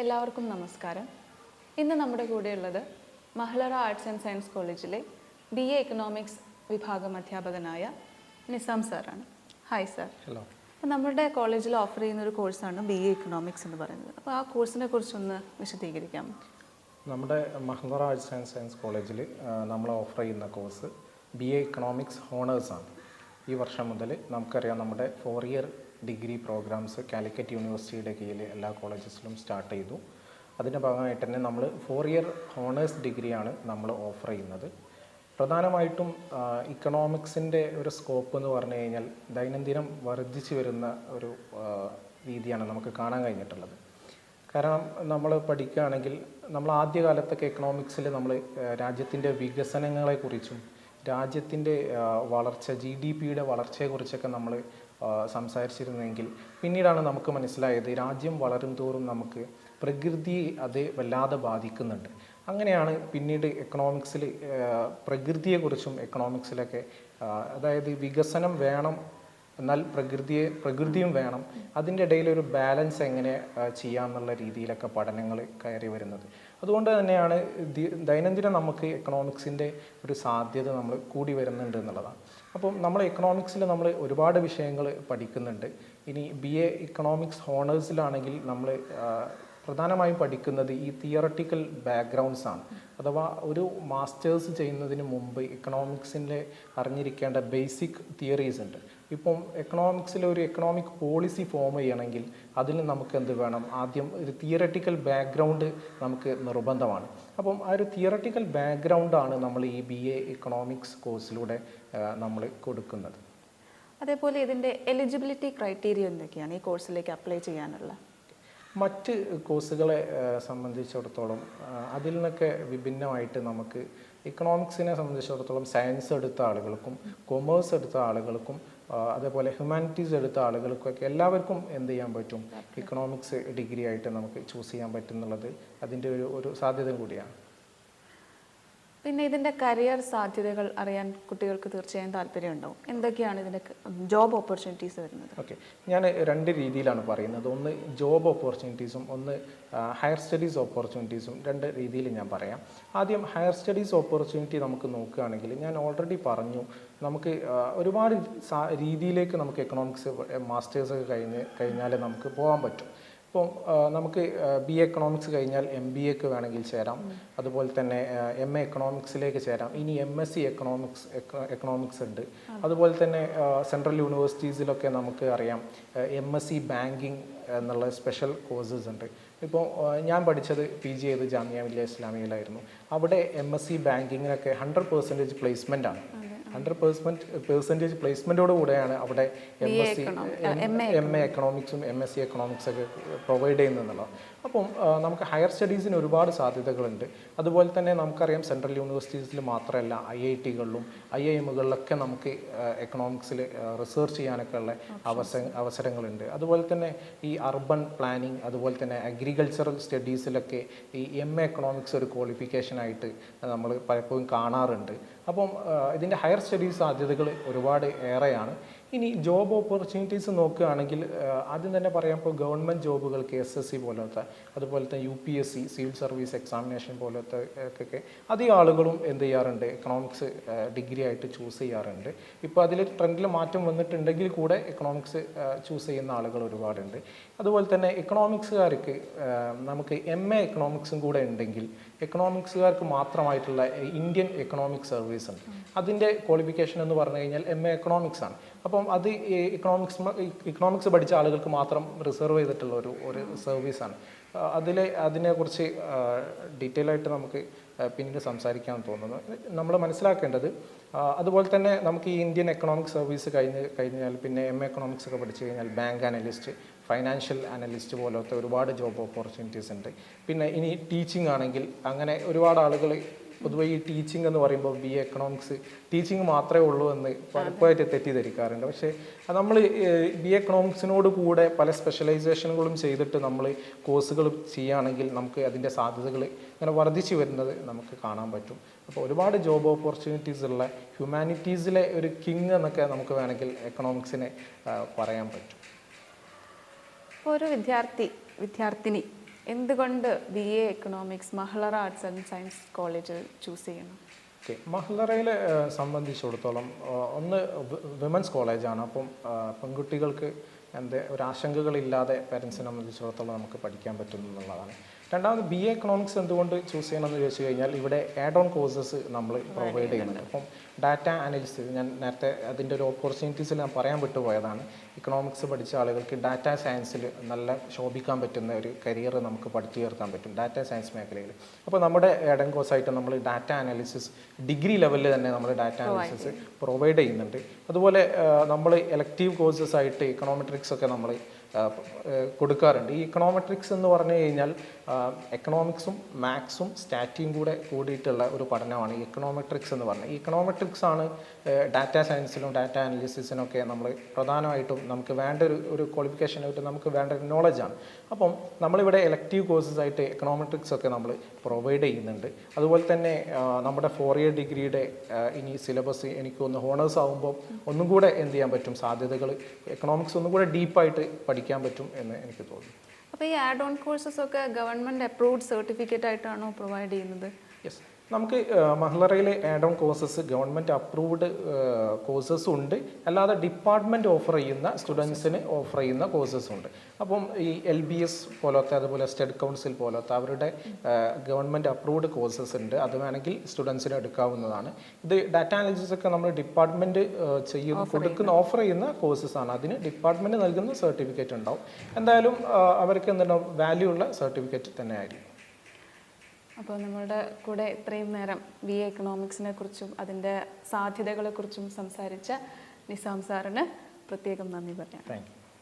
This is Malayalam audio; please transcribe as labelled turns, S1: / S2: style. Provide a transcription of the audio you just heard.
S1: എല്ലാവർക്കും നമസ്കാരം. ഇന്ന് നമ്മുടെ കൂടെയുള്ളത് മഹളറ ആർട്സ് ആൻഡ് സയൻസ് കോളേജിലെ ബി എ എക്കണോമിക്സ് വിഭാഗം അധ്യാപകനായ നിസാം സാറാണ്. ഹായ് സാർ
S2: ഹലോ
S1: അപ്പോൾ നമ്മുടെ കോളേജിൽ ഓഫർ ചെയ്യുന്ന ഒരു കോഴ്സാണ് ബി എ എക്കണോമിക്സ് എന്ന് പറയുന്നത്. അപ്പോൾ ആ കോഴ്സിനെ കുറിച്ചൊന്ന് വിശദീകരിക്കാം.
S2: നമ്മുടെ മഹ്ലറ ആർട്സ് ആൻഡ് സയൻസ് കോളേജിൽ നമ്മൾ ഓഫർ ചെയ്യുന്ന കോഴ്സ് ബി എ എക്കണോമിക്സ് ഹോണേഴ്സാണ് ഈ വർഷം മുതൽ നമുക്കറിയാം നമ്മുടെ four year degree programs Calicut യൂണിവേഴ്സിറ്റിയുടെ കീഴിൽ എല്ലാ കോളേജസിലും സ്റ്റാർട്ട് ചെയ്തു. അതിന്റെ ഭാഗമായിട്ട് തന്നെ നമ്മൾ ഫോർ ഇയർ ഹോണേഴ്സ് ഡിഗ്രിയാണ് നമ്മൾ ഓഫർ ചെയ്യുന്നത്. പ്രധാനമായിട്ടും ഇക്കണോമിക്സിന്റെ ഒരു സ്കോപ്പ് എന്ന് പറഞ്ഞു കഴിഞ്ഞാൽ ദൈനംദിനം വർദ്ധിച്ചു വരുന്ന ഒരു രീതിയാണ് നമുക്ക് കാണാൻ കഴിഞ്ഞിട്ടുള്ളത്. കാരണം നമ്മൾ പഠിക്കുകയാണെങ്കിൽ നമ്മൾ ആദ്യകാലത്തൊക്കെ എക്കണോമിക്സിൽ നമ്മൾ രാജ്യത്തിന്റെ വികസനങ്ങളെക്കുറിച്ചും രാജ്യത്തിന്റെ വളർച്ച ജി ഡി പിയുടെ വളർച്ചയെക്കുറിച്ചൊക്കെ നമ്മൾ സംസാരിച്ചിരുന്നെങ്കിൽ പിന്നീടാണ് നമുക്ക് മനസ്സിലായത് രാജ്യം വളരും തോറും നമുക്ക് പ്രകൃതി അത് വല്ലാതെ ബാധിക്കുന്നുണ്ട്. അങ്ങനെയാണ് പിന്നീട് എക്കണോമിക്സിൽ പ്രകൃതിയെക്കുറിച്ചും എക്കണോമിക്സിലൊക്കെ അതായത് വികസനം വേണം എന്നാൽ പ്രകൃതിയെ പ്രകൃതിയും വേണം. അതിന്റെ ഇടയിലൊരു ബാലൻസ് എങ്ങനെ ചെയ്യാമെന്നുള്ള രീതിയിലൊക്കെ പഠനങ്ങൾ കയറി വരുന്നത്. അതുകൊണ്ട് തന്നെയാണ് ദൈനംദിനം നമുക്ക് എക്കണോമിക്സിന്റെ ഒരു സാധ്യത നമ്മൾ കൂടി വരുന്നുണ്ട് എന്നുള്ളതാണ്. അപ്പം നമ്മൾ എക്കണോമിക്സിൽ നമ്മൾ ഒരുപാട് വിഷയങ്ങൾ പഠിക്കുന്നുണ്ട്. ഇനി ബി എ ഇക്കണോമിക്സ് ഹോണേഴ്സിലാണെങ്കിൽ നമ്മൾ പ്രധാനമായും പഠിക്കുന്നത് ഈ തിയറട്ടിക്കൽ ബാക്ക്ഗ്രൗണ്ട്സ് ആണ്. അഥവാ ഒരു മാസ്റ്റേഴ്സ് ചെയ്യുന്നതിന് മുമ്പ് ഇക്കണോമിക്സിന്റെ അറിഞ്ഞിരിക്കേണ്ട ബേസിക് തിയറീസ് ഉണ്ട്. ഇപ്പം എക്കണോമിക്സിൽ ഒരു എക്കണോമിക് പോളിസി ഫോം ചെയ്യണമെങ്കിൽ അതിന് നമുക്ക് എന്ത് വേണം? ആദ്യം ഒരു തിയററ്റിക്കൽ ബാക്ക്ഗ്രൗണ്ട് നമുക്ക് നിർബന്ധമാണ്. അപ്പം ആ ഒരു തിയറട്ടിക്കൽ ബാക്ക്ഗ്രൗണ്ടാണ് നമ്മൾ ഈ ബി എ എക്കണോമിക്സ് കോഴ്സിലൂടെ നമ്മൾ കൊടുക്കുന്നത്.
S1: അതേപോലെ ഇതിന്റെ എലിജിബിലിറ്റി ക്രൈറ്റീരിയ എന്തൊക്കെയാണ് ഈ കോഴ്സിലേക്ക് അപ്ലൈ ചെയ്യാനുള്ള?
S2: മറ്റ് കോഴ്സുകളെ സംബന്ധിച്ചിടത്തോളം അതിൽ നിന്നൊക്കെ വിഭിന്നമായിട്ട് നമുക്ക് ഇക്കണോമിക്സിനെ സംബന്ധിച്ചിടത്തോളം സയൻസ് എടുത്ത ആളുകൾക്കും കൊമേഴ്സ് എടുത്ത ആളുകൾക്കും അതേപോലെ ഹ്യൂമാനിറ്റീസ് എടുത്ത ആളുകൾക്കൊക്കെ എല്ലാവർക്കും എന്ത് ചെയ്യാൻ പറ്റും? ഇക്കണോമിക്സ് ഡിഗ്രി ആയിട്ട് നമുക്ക് ചൂസ് ചെയ്യാൻ പറ്റും എന്നുള്ളത് അതിന്റെ ഒരു ഒരു സാധ്യത കൂടിയാണ്.
S1: പിന്നെ ഇതിന്റെ കരിയർ സാധ്യതകൾ അറിയാൻ കുട്ടികൾക്ക് തീർച്ചയായും താല്പര്യമുണ്ടാവും. എന്തൊക്കെയാണ് ഇതിന്റെ ജോബ് ഓപ്പർച്യൂണിറ്റീസ് വരുന്നത്?
S2: ഓക്കെ ഞാൻ രണ്ട് രീതിയിലാണ് പറയുന്നത്. ഒന്ന് ജോബ് ഓപ്പർച്യൂണിറ്റീസും ഒന്ന് ഹയർ സ്റ്റഡീസ് ഓപ്പർച്യൂണിറ്റീസും രണ്ട് രീതിയിൽ ഞാൻ പറയാം. ആദ്യം ഹയർ സ്റ്റഡീസ് ഓപ്പർച്യൂണിറ്റി നമുക്ക് നോക്കുകയാണെങ്കിൽ ഞാൻ ഓൾറെഡി പറഞ്ഞു നമുക്ക് ഒരുപാട് രീതിയിലേക്ക് നമുക്ക് എക്കണോമിക്സ് മാസ്റ്റേഴ്സ് ഒക്കെ കഴിഞ്ഞ് കഴിഞ്ഞാൽ നമുക്ക് പോകാൻ പറ്റും. ഇപ്പം നമുക്ക് ബി എ എക്കണോമിക്സ് കഴിഞ്ഞാൽ എം ബി എക്ക് വേണമെങ്കിൽ ചേരാം. അതുപോലെ തന്നെ എം എ എക്കണോമിക്സിലേക്ക് ചേരാം. ഇനി M S C economics economics ഉണ്ട്. അതുപോലെ തന്നെ സെൻട്രൽ യൂണിവേഴ്സിറ്റീസിലൊക്കെ നമുക്ക് അറിയാം. എം എസ് സി ബാങ്കിങ് എന്നുള്ള സ്പെഷ്യൽ കോഴ്സസ് ഉണ്ട്. ഇപ്പോൾ ഞാൻ പഠിച്ചത് പി ജി ചെയ്ത് ജാമ്യ മില്ലിയ ഇസ്ലാമിയിലായിരുന്നു. അവിടെ എം എസ് സി ബാങ്കിങ്ങിനൊക്കെ ഹൺഡ്രഡ് പെർസെന്റേജ് പ്ലേസ്മെന്റ് ആണ്? ഹൺഡ്രഡ് പേഴ്സെന്റ് പേഴ്സന്റേജ് പ്ലേസ്മെന്റോട് കൂടെയാണ് അവിടെ M S C M A എക്കണോമിക്സും M S C economics ഒക്കെ പ്രൊവൈഡ് ചെയ്യുന്നതെന്നുള്ളത് അപ്പം നമുക്ക് ഹയർ സ്റ്റഡീസിന് ഒരുപാട് സാധ്യതകളുണ്ട്. അതുപോലെ തന്നെ നമുക്കറിയാം സെൻട്രൽ യൂണിവേഴ്സിറ്റീസിൽ മാത്രമല്ല ഐ ഐ ടികളിലും ഐ ഐ എമ്മുകളിലൊക്കെ നമുക്ക് എക്കണോമിക്സിൽ റിസർച്ച് ചെയ്യാനൊക്കെ ഉള്ള അവസര അവസരങ്ങളുണ്ട്. അതുപോലെ തന്നെ ഈ അർബൻ പ്ലാനിങ് അതുപോലെ തന്നെ അഗ്രികൾച്ചറൽ സ്റ്റഡീസിലൊക്കെ ഈ എം എ എക്കണോമിക്സ് ഒരു ക്വാളിഫിക്കേഷനായിട്ട് നമ്മൾ പലപ്പോഴും കാണാറുണ്ട്. അപ്പം ഇതിന്റെ ഹയർ സ്റ്റഡീസ് സാധ്യതകൾ ഒരുപാട് ഏറെയാണ്. ഇനി ജോബ് ഓപ്പർച്യൂണിറ്റീസ് നോക്കുകയാണെങ്കിൽ ആദ്യം തന്നെ പറയാം ഇപ്പോൾ ഗവൺമെന്റ് ജോബുകൾ കെ എസ് എസ് സി പോലത്തെ അതുപോലെ തന്നെ U P S C civil service examination പോലത്തെ ഒക്കെ അധികം ആളുകളും എന്ത് ചെയ്യാറുണ്ട് എക്കണോമിക്സ് ഡിഗ്രി ആയിട്ട് ചൂസ് ചെയ്യാറുണ്ട്. ഇപ്പോൾ അതിൽ ട്രെൻഡിൽ മാറ്റം വന്നിട്ടുണ്ടെങ്കിൽ കൂടെ എക്കണോമിക്സ് ചൂസ് ചെയ്യുന്ന ആളുകൾ ഒരുപാടുണ്ട്. അതുപോലെ തന്നെ എക്കണോമിക്സുകാർക്ക് നമുക്ക് എം എ എക്കണോമിക്സും കൂടെ ഉണ്ടെങ്കിൽ എക്കണോമിക്സുകാർക്ക് മാത്രമായിട്ടുള്ള ഇന്ത്യൻ എക്കണോമിക് സർവീസ് ഉണ്ട്. അതിന്റെ ക്വാളിഫിക്കേഷൻ എന്ന് പറഞ്ഞു കഴിഞ്ഞാൽ എം എ എക്കണോമിക്സ് ആണ്. അപ്പം അത് ഇക്കണോമിക്സ് ഇക്കണോമിക്സ് പഠിച്ച ആളുകൾക്ക് മാത്രം റിസർവ് ചെയ്തിട്ടുള്ള ഒരു ഒരു സർവീസാണ് അതിൽ അതിനെക്കുറിച്ച് ഡീറ്റെയിൽ ആയിട്ട് നമുക്ക് പിന്നീട് സംസാരിക്കാൻ തോന്നുന്നു. നമ്മൾ മനസ്സിലാക്കേണ്ടത് അതുപോലെ തന്നെ നമുക്ക് ഈ ഇന്ത്യൻ എക്കണോമിക് സർവീസ് കഴിഞ്ഞ് കഴിഞ്ഞാൽ പിന്നെ എം എക്കണോമിക്സ് ഒക്കെ പഠിച്ചു കഴിഞ്ഞാൽ ബാങ്ക് അനലിസ്റ്റ് ഫൈനാൻഷ്യൽ അനലിസ്റ്റ് പോലത്തെ ഒരുപാട് ജോബ് ഓപ്പർച്യൂണിറ്റീസ് ഉണ്ട്. പിന്നെ ഇനി ടീച്ചിങ് ആണെങ്കിൽ അങ്ങനെ ഒരുപാട് ആളുകൾ പൊതുവെ ഈ ടീച്ചിങ് എന്ന് പറയുമ്പോൾ ബി എ എക്കണോമിക്സ് ടീച്ചിങ് മാത്രമേ ഉള്ളൂ എന്ന് പലപ്പോഴായിട്ട് തെറ്റിദ്ധരിക്കാറുണ്ട്. പക്ഷേ നമ്മൾ ബി എ എക്കണോമിക്സിനോട് കൂടെ പല സ്പെഷ്യലൈസേഷനുകളും ചെയ്തിട്ട് നമ്മൾ കോഴ്സുകൾ ചെയ്യുകയാണെങ്കിൽ നമുക്ക് അതിന്റെ സാധ്യതകൾ ഇങ്ങനെ വർദ്ധിച്ചു വരുന്നത് നമുക്ക് കാണാൻ പറ്റും. അപ്പോൾ ഒരുപാട് ജോബ് ഓപ്പർച്യൂണിറ്റീസ് ഉള്ള ഹ്യൂമാനിറ്റീസിലെ ഒരു കിങ് എന്നൊക്കെ നമുക്ക് വേണമെങ്കിൽ എക്കണോമിക്സിനെ പറയാൻ പറ്റും.
S1: ഒരു വിദ്യാർത്ഥി വിദ്യാർത്ഥിനി എന്തുകൊണ്ട് B A economics Mahlara arts and science college choose ചെയ്യണം
S2: ഓക്കെ മഹ്ലറയിൽ സംബന്ധിച്ചിടത്തോളം ഒന്ന് വിമൻസ് കോളേജാണ് അപ്പം പെൺകുട്ടികൾക്ക് എന്താ ഒരു ആശങ്കകളില്ലാതെ പേരൻസിനെ സംബന്ധിച്ചിടത്തോളം നമുക്ക് പഠിക്കാൻ പറ്റുന്നു എന്നുള്ളതാണ് രണ്ടാമത് ബി എ എക്കണോമിക്സ് എന്തുകൊണ്ട് ചൂസ് ചെയ്യണമെന്ന് ചോദിച്ചു കഴിഞ്ഞാൽ ഇവിടെ ആഡ് ഓൺ കോഴ്സസ് നമ്മൾ പ്രൊവൈഡ് ചെയ്യുന്നുണ്ട്. അപ്പം ഡാറ്റ അനലിസിസ് ഞാൻ നേരത്തെ അതിന്റെ ഒരു ഓപ്പർച്യൂണിറ്റീസിൽ ഞാൻ പറയാൻ വിട്ടുപോയതാണ്. ഇക്കണോമിക്സ് പഠിച്ച ആളുകൾക്ക് ഡാറ്റ സയൻസിൽ നല്ല ശോഭിക്കാൻ പറ്റുന്ന ഒരു കരിയർ നമുക്ക് പഠിച്ചു പടുത്തുയർത്താൻ പറ്റും ഡാറ്റ സയൻസ് മേഖലയിൽ. അപ്പോൾ നമ്മുടെ ആഡ് ഓൺ കോഴ്സായിട്ട് നമ്മൾ ഡാറ്റ അനാലിസിസ് ഡിഗ്രി ലെവലിൽ തന്നെ നമ്മൾ ഡാറ്റ അനാലിസിസ് പ്രൊവൈഡ് ചെയ്യുന്നുണ്ട്. അതുപോലെ നമ്മൾ എലക്റ്റീവ് കോഴ്സസ് ആയിട്ട് ഇക്കണോമെട്രിക്സ് ഒക്കെ നമ്മൾ കൊടുക്കാറുണ്ട്. ഈ ഇക്കണോമെട്രിക്സ് എന്ന് പറഞ്ഞു കഴിഞ്ഞാൽ എക്കണോമിക്സും മാത്സും സ്റ്റാറ്റിയും കൂടെ കൂടിയിട്ടുള്ള ഒരു പഠനമാണ് ഈ ഇക്കണോമെട്രിക്സ് എന്ന് പറഞ്ഞത്. ഈ ഇക്കണോമെട്രിക്സ് ആണ് ഡാറ്റ സയൻസിലും ഡാറ്റ അനാലിസിസിനും ഒക്കെ നമ്മൾ പ്രധാനമായിട്ടും നമുക്ക് വേണ്ട ഒരു ഒരു ക്വാളിഫിക്കേഷനായിട്ട് നമുക്ക് വേണ്ട ഒരു നോളജാണ് അപ്പം നമ്മളിവിടെ എലക്റ്റീവ് കോഴ്സസ് ആയിട്ട് എക്കണോമെട്രിക്സ് ഒക്കെ നമ്മൾ പ്രൊവൈഡ് ചെയ്യുന്നുണ്ട്. അതുപോലെ തന്നെ നമ്മുടെ ഫോർ ഇയർ ഡിഗ്രിയുടെ ഇനി സിലബസ് എനിക്ക് ഒന്ന് ഹോണേഴ്സ് ആകുമ്പോൾ ഒന്നും കൂടെ എന്ത് ചെയ്യാൻ പറ്റും? സാധ്യതകൾ എക്കണോമിക്സ് ഒന്നും കൂടെ ഡീപ്പായിട്ട് പഠിക്കാൻ പറ്റും എന്ന് എനിക്ക് തോന്നുന്നു
S1: അപ്പോൾ ഈ ആഡ് ഓൺ കോഴ്സസ് ഒക്കെ ഗവൺമെന്റ് അപ്രൂവ്ഡ് സർട്ടിഫിക്കറ്റ് ആയിട്ടാണോ പ്രൊവൈഡ് ചെയ്യുന്നത്?
S2: യെസ് നമുക്ക് മഹ്ലറയിലെ add on courses government approved courses ഉണ്ട്. അല്ലാതെ ഡിപ്പാർട്ട്മെന്റ് ഓഫർ ചെയ്യുന്ന സ്റ്റുഡൻസിന് ഓഫർ ചെയ്യുന്ന കോഴ്സസ് ഉണ്ട്. അപ്പം ഈ എൽ ബി എസ് പോലത്തെ അതുപോലെ സ്റ്റേറ്റ് കൗൺസിൽ പോലത്തെ അവരുടെ ഗവൺമെന്റ് അപ്രൂവ്ഡ് കോഴ്സസ് ഉണ്ട്. അത് വേണമെങ്കിൽ സ്റ്റുഡൻസിന് എടുക്കാവുന്നതാണ്. ഇത് ഡാറ്റ അനാലിസിസ് ഒക്കെ നമ്മൾ ഡിപ്പാർട്ട്മെന്റ് ചെയ്യുന്ന കൊടുക്കുന്ന ഓഫർ ചെയ്യുന്ന കോഴ്സസ് ആണ്. അതിന് ഡിപ്പാർട്ട്മെന്റ് നൽകുന്ന സർട്ടിഫിക്കറ്റ് ഉണ്ടാവും. എന്തായാലും അവർക്ക് എന്തുണ്ടാവും വാല്യൂ ഉള്ള സർട്ടിഫിക്കറ്റ് തന്നെ ആയിരിക്കും
S1: അപ്പോൾ നമ്മളുടെ കൂടെ ഇത്രയും നേരം ബി എ എക്കണോമിക്സിനെ കുറിച്ചും അതിന്റെ സാധ്യതകളെക്കുറിച്ചും സംസാരിച്ച നിസാം സാറിന് പ്രത്യേകം നന്ദി പറയാം